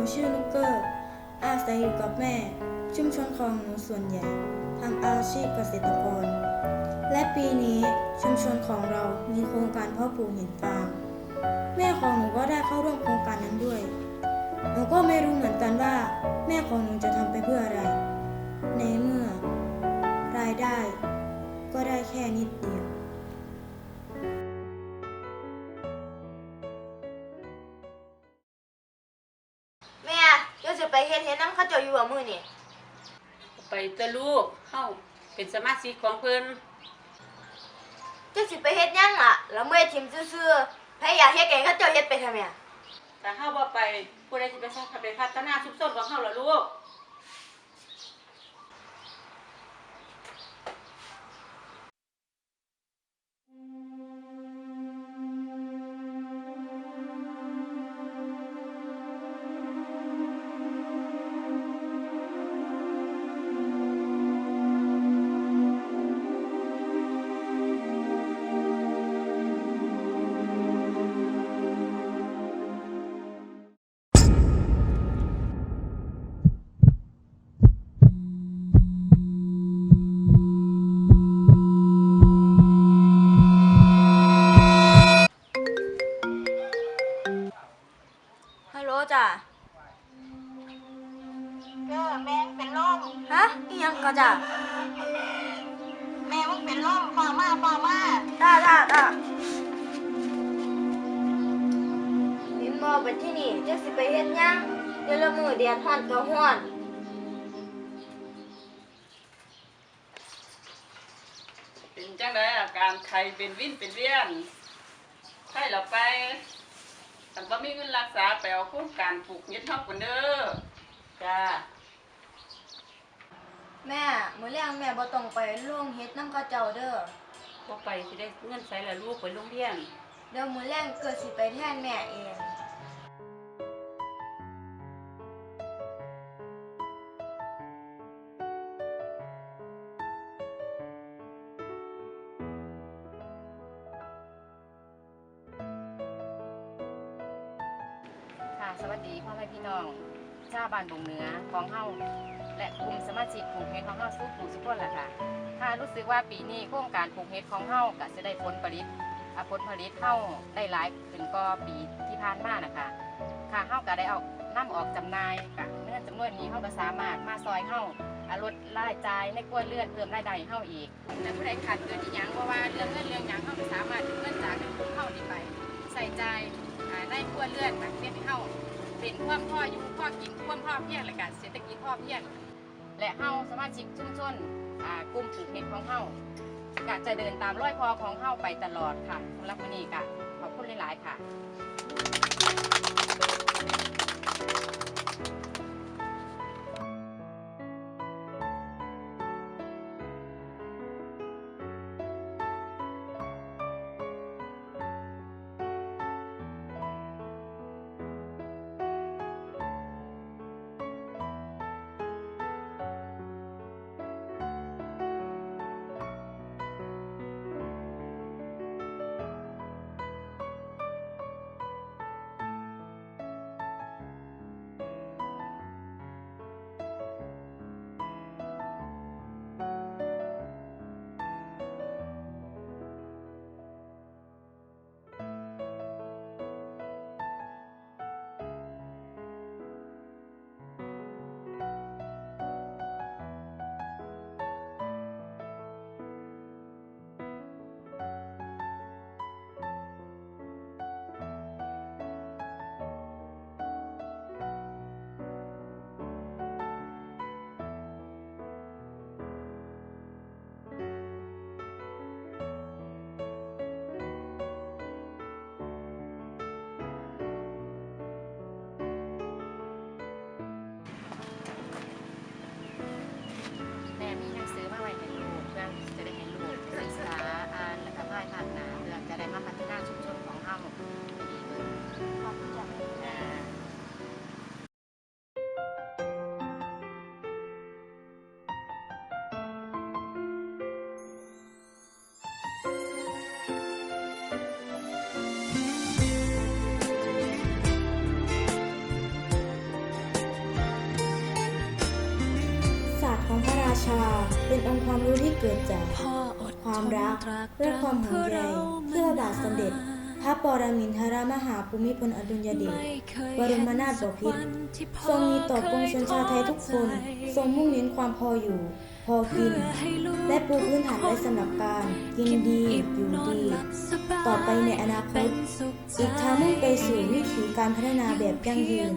นูชื่อลูกเกอร์ อาศัยอยู่กับแม่ ชุมชนของหนูส่วนใหญ่ทำอาชีพเกษตรกร และปีนี้ชุมชนของเรามีโครงการพาะปลูกเห็ดฟางแม่ของหนูก็ได้เข้าร่วมโครงการนั้นด้วย หนูก็ไม่รู้เหมือนกันว่า แม่ของหนูจะทำไปเพื่ออะไร ในเมื่อ รายได้ ก็ได้แค่นิดเดียว อยู่ว่ามื้อนี่ไปตัวลูกเข้าเป็นสมาชิกของเพิ่นเจ้าสิไปเฮ็ดหยังล่ะ แล้วเมื่อยทิมซื่อๆไผอยากเฮ็ดแกงเข้าเจ้าเฮ็ดไปทำไมอะ แต่เฮาบ่ไปผู้ใดสิไปสร้างไปพัฒนาชุมชนของเฮาล่ะลูก ฮัลโหลจ้ะเออแม่มึงเป็นลมฮะอีหยังก็จ้ะแม่มึงเป็นลมฟ้ามาฟ้ามาจ้าจ้าจ้าเห็นบ่ไปที่นี่เจ้าสิไปเฮ็ดหยังเดี๋ยวละมื้อแดดร้อนก็ร้อนเป็นจังไดอาการไข้เป็นวินเป็นเวียนไข้เราไป คันบ่มีเงินรักษาไปเอาโครงการปลูกเฮ็ดเฮาพุ่นเด้อจ้าแม่มื้อแลงแม่บ่ต้องไปโรงเฮ็ดน้ำเข้าเจ้าเด้อบ่ไปสิได้เงินใช้ละลูกไปโรงเรียน เดี๋ยวมื้อแลงเกิดสิไปแทนแม่เอง ดีพ่อแม่พี่น้องชาวบ้านบงเหนือของเฮาและกลุ่มสมาชิกปลูกเห็ดของเฮาสู้ปลูกสุกคนล่ะค่ะ ถ้ารู้สึกว่าปีนี้โครงการปลูกเห็ดของเฮาก็จะได้ผลผลิตอผลผลิตเฮาได้หลายขึ้นก็ปีที่ผ่านมานะคะค่ะเฮาก็ได้เอานำออกจำหน่ายกะเนื่อจำนวนนี้เฮาก็สามารถมาซอยเฮาอะลดรายจ่ายในครัวเรือนเพิ่มรายได้เฮาอีกและผู้ใดขาดเกินอีหยังเพราะว่าเรื่องเงินเรื่องหยังเฮาก็สามารถเงินจากเงินของเฮานี่ไป ใส่ใจในครัวเรือนมาเฮ็ดให้เฮา เป็นความพ่ออยู่พ่อกินความพ่อเพียงและการเศรษฐกิจพ่อเพียงและเฮาสมาชิกชุมชนกลุ่มปลูกเห็ดของเฮากะจะเดินตามรอยพอของเฮาไปตลอดค่ะสำหรับวันนี้กะขอบคุณหลาย ๆ ค่ะ เป็นองค์ความรู้ที่เกิดจากความรักและความห่วงใยเพื่อพระบาทสมเด็จ พระปรมินทรมหาภูมิพลอดุลยเดชบรมนาถบพิตรทรงมีต่อปวงชนชาวไทยทุกคน ทรงมุ่งเน้นความพออยู่ พอกิน และปูพื้นฐานไว้สำหรับการกินดีอยู่ดี ต่อไปในอนาคตอีกทางมุ่งไปสู่วิถีการพัฒนาแบบยั่งยืน